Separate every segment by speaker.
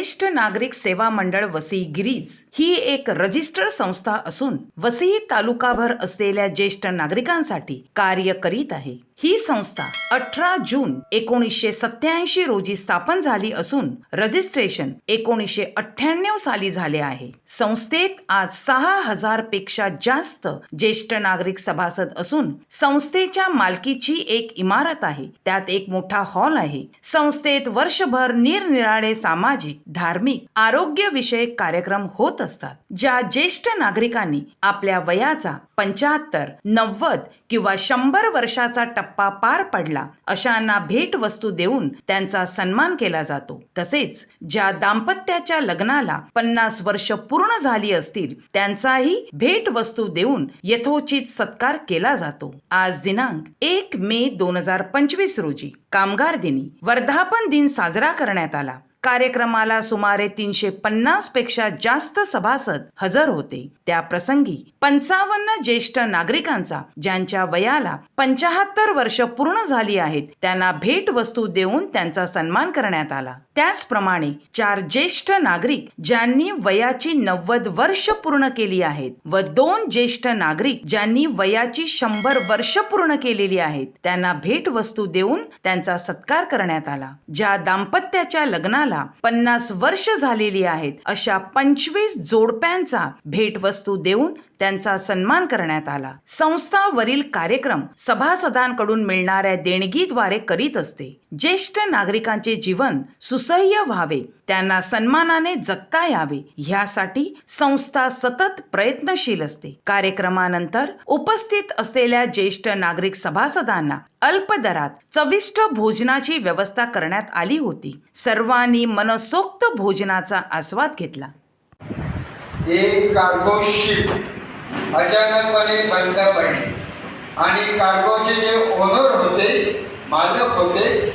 Speaker 1: ज्येष्ठ नागरिक सेवा मंडळ वसई गिरीज ही एक रजिस्टर्ड संस्था असून वसई तालुकाभर असलेल्या ज्येष्ठ नागरिकांसाठी कार्य करीत आहे. ही संस्था अठरा जून एकोणीसशे सत्याऐंशी रोजी स्थापन झाली असून रजिस्ट्रेशन एकोणीसशे अठ्ठ्याण्णव साली झाले आहे. संस्थेत आज सहा हजारपेक्षा जास्त ज्येष्ठ नागरिक सभासद असून संस्थेच्या मालकीची एक इमारत आहे. त्यात एक मोठा हॉल आहे. संस्थेत वर्षभर निरनिराळे सामाजिक धार्मिक आरोग्य विषयक कार्यक्रम होत असतात ज्या ज्येष्ठ नागरिकांनी आपल्या वयाचा पंच्याहत्तर नव्वद किंवा शंभर वर्षाचा टप्पा पार पडला. अशांना भेटवस्तू देऊन त्यांचा सन्मान केला जातो. तसेच ज्या दाम्पत्याच्या लग्नाला पन्नास वर्ष पूर्ण झाली असतील त्यांचाही भेटवस्तू देऊन यथोचित सत्कार केला जातो. आज दिनांक एक मे दोन हजार पंचवीस रोजी कामगार दिनी वर्धापन दिन साजरा करण्यात आला. कार्यक्रमाला सुमारे तीनशे पन्नासपेक्षा जास्त सभासद हजर होते. त्या प्रसंगी पंचावन्न ज्येष्ठ नागरिकांचा ज्यांच्या वयाला पंचाहत्तर वर्ष पूर्ण झाली आहेत त्यांना भेटवस्तू देऊन त्यांचा सन्मान करण्यात आला. त्याचप्रमाणे चार ज्येष्ठ नागरिक ज्यांनी वयाची नव्वद वर्ष पूर्ण केली आहेत व दोन ज्येष्ठ नागरिक ज्यांनी वयाची शंभर वर्ष पूर्ण केलेली आहेत त्यांना भेटवस्तू देऊन त्यांचा सत्कार करण्यात आला. ज्या दाम्पत्याच्या लग्नाला पन्नास वर्ष झालेली आहेत अशा पंचवीस जोडप्यांचा भेटवस्तू देऊन त्यांचा सन्मान करण्यात आला. संस्था वरील कार्यक्रम सभासदांकडून मिळणाऱ्या देणगीद्वारे करीत असते. ज्येष्ठ नागरिकांचे जीवन सुसह्य व्हावे त्यांना सन्मानाने जगता यावे ह्यासाठी संस्था सतत प्रयत्नशील असते. कार्यक्रमानंतर उपस्थित असलेल्या ज्येष्ठ नागरिक सभासदांना अल्प दरात चविष्ट भोजनाची व्यवस्था करण्यात आली होती. सर्वांनी मनसोक्त भोजनाचा आस्वाद घेतला.
Speaker 2: एक अचानकपणे बंद पडली. आणि कार्गोचे जे ओनर होते मालक होते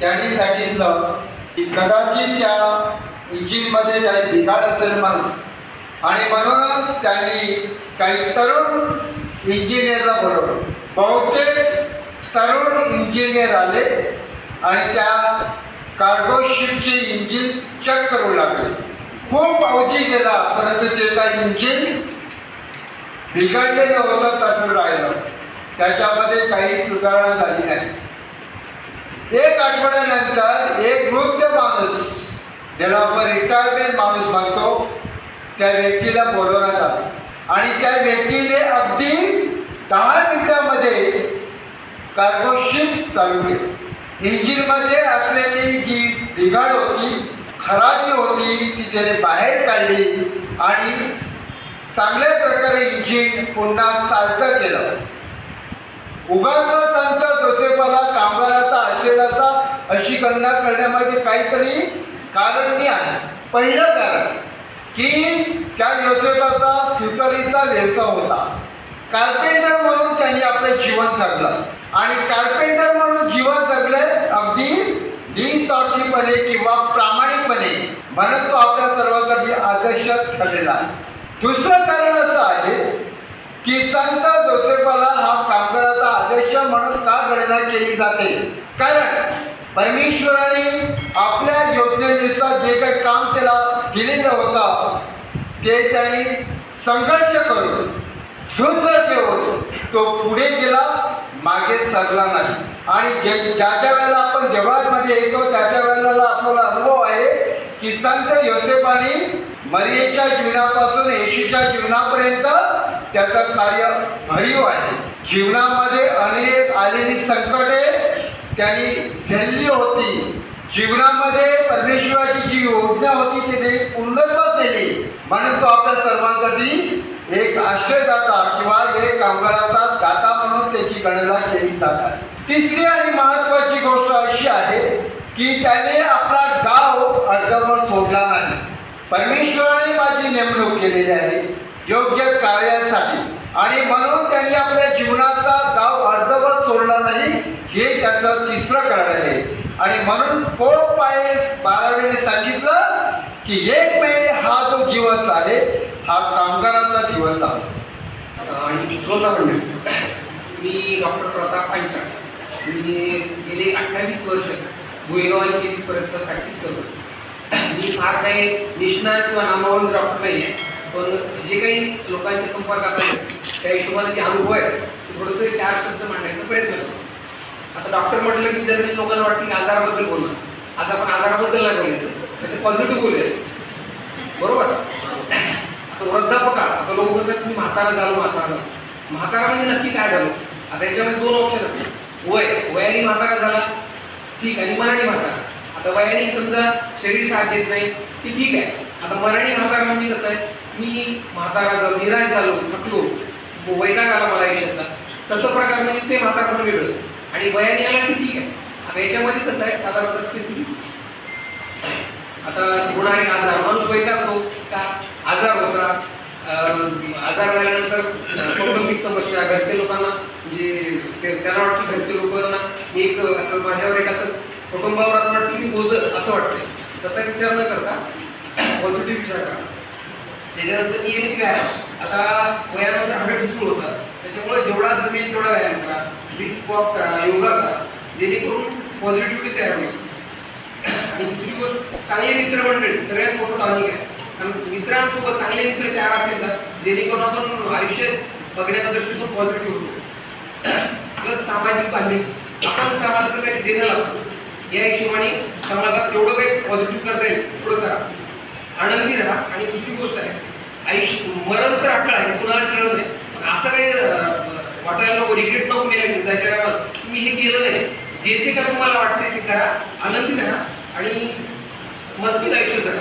Speaker 2: त्यांनी सांगितलं की कदाचित त्या इंजिनमध्ये काही बिघाड असेल म्हणून. आणि म्हणूनच त्यांनी काही तरुण इंजिनियरला बोलवलं. बहुतेक तरुण इंजिनियर आले आणि त्या कार्गोशिपचे इंजिन चेक करू लागले. खूप अवधी गेला परंतु ते काही इंजिन बिघडलेलं होतं तसंच राहिलं. त्याच्यामध्ये काही सुधारणा झाली नाही. एक आठवड्यानंतर एक वृद्ध माणूस ज्याला आपण रिटायरमेंट माणूस म्हणतो त्या व्यक्तीला बोलवण्यात आलं. आणि त्या व्यक्तीने अगदी दहा मिनिटामध्ये कार्गोशिप चालू केली. इंजिनमध्ये असलेली जी बिघाड होती खराबी होती ती त्याने बाहेर काढली आणि चांगल्या प्रकारे इंजिन पुन्हा चालतं केलं उगाच संत जोसेफाला कामगाराचा आशेडाचा अशी गणना करण्यामध्ये काहीतरी कारणही आहे. पहिलं कारण की त्या योसेफाचा सुतरीचा व्यवसाय होता. कार्पेंटर म्हणून त्यांनी आपलं जीवन जगलं. आणि कार्पेंटर म्हणून जीवन जगले अगदी दिनसाठीपणे किंवा प्रामाणिकपणे म्हणून तो आपल्या सर्वांसाठी आदर्श ठरलेला आहे. दुसरं कारण असं आहे की संत जोसेफाला हा कामगाराचा आदर्श म्हणून का गणना केली जाते? कारण परमेश्वराने आपल्या योजनेनुसार जे काही काम त्याला दिलेलं होतं ते त्यांनी संघर्ष करून झुंज देऊन तो पुढे गेला मागे सरला नाही. आणि जे ज्या ज्या वेळेला आपण देवळामध्ये येतो त्या त्या वेळेला आपल्याला अनुभव आहे की संत योसेफाने मरियेच्या जीवनापासून येशूच्या जीवनापर्यंत त्याचं कार्य भरीव आहे. जीवनामध्ये अनेक आलेली संकटे त्यांनी झेलली होती. जीवनामध्ये परमेश्वराची जी योजना होती ती त्यांनी पूर्णत्वात केली. म्हणून तो आपल्या सर्वांसाठी एक आश्रयदाता किंवा एक कामगाराचा दाता म्हणून त्याची गणना केली जात आहे तिसरी आणि महत्वाची गोष्ट अशी आहे की त्याने आपला गाव अर्धवर सोडला नाही. परमेश्वराने माझी नेमणूक केलेली आहे. योग्य कार्यासाठी. आणि म्हणून त्यांनी आपल्या जीवनाचा गाव अर्धवट सोडला नाही हे त्याचं तिसरं कारण आहे. आणि म्हणून पोप पायस बारावीने सांगितलं की एक मे हा जो दिवस आहे हा कामगाराचा दिवस आहे.
Speaker 3: आणि श्रोता मंडळी मी डॉक्टर प्रताप पांचाळ. मी गेले अठ्ठावीस वर्ष भुईगाव आणि परिसरात प्रॅक्टिस करतो मी फार काही निष्णात किंवा नामवंत डॉक्टर नाही पण जे काही लोकांच्या संपर्कात आहे त्या हिशोबाने जे अनुभव आहेत थोडंसं चार शब्द मांडायचा प्रयत्न करतो आता डॉक्टर म्हटलं की जनरली लोकांना वाटतं की आजाराबद्दल बोलणं आज आपण आजाराबद्दल नाही बोलायचं तर ते पॉझिटिव्ह बोलूया बरोबर? आता वृद्धापकाळ आता लोक म्हणतात मी म्हातारा झालो म्हातारा झालो. म्हातारा म्हणजे नक्की काय झालो? आता याच्यामध्ये दोन ऑप्शन असतात. वय वयाने म्हातारा झाला ठीक आहे आणि मराठी म्हातारा. आता वयाने समजा शरीर साथ देत नाही ती ठीक आहे. आता मराठी म्हातारा म्हणजे कसं आहे मी म्हातारा झालो निराश झालो थकलो वैताग आला मला आयुष्यातला तसं प्रकार म्हणजे ते म्हातारा पण वेगळं. आणि वयाने आला की ठीक आहे. आता याच्यामध्ये कसं आहे साधारणतः स्पेसिफिक आता आणि आजार माणूस वैतागतो का आजार होता अं, आजार झाल्यानंतर कौटुंबिक समस्या घरच्या लोकांना म्हणजे त्याला वाटतं घरचे लोकांना एक असं माझ्यावर एक असं कुटुंबावर असं वाटतं की ओझ असं वाटतंय. तसा विचार न करता पॉझिटिव्ह विचार करा. त्याच्यानंतर नियमित व्यायाम. आता वयानुसार हाडं ठिसूळ होतात त्याच्यामुळे जेवढा जमेल तेवढा व्यायाम करा. मिक्स वॉक करा योगा करा. जेणेकरून पॉझिटिव्हिटी तयार होईल. आणि दुसरी गोष्ट चांगली मित्रमंडळी सगळ्यात मोठं टॉनिक आहे. कारण मित्रांसोबत चांगले मित्र चार असेल ना जेणेकरून आपण आयुष्य बघण्याचा दृष्टिकोन पॉझिटिव्ह होतो. प्लस सामाजिक बांधणी आपण समाजाचं काही देणं लागतो. या हिशोबाने समाजात जेवढं काही पॉझिटिव्ह करता येईल तेवढं करा. आनंदी राहा. आणि दुसरी गोष्ट आहे आयुष्य मरण तर आपलं आहे कुणाला कळत नाही. पण असं काही वाटायला नको रिग्रेट नको केलं जायच्या टायमाला तुम्ही हे केलं नाही. जे जे काय तुम्हाला वाटतंय ते करा. आनंदी राहा. आणि मस्तीत आयुष्य जगा.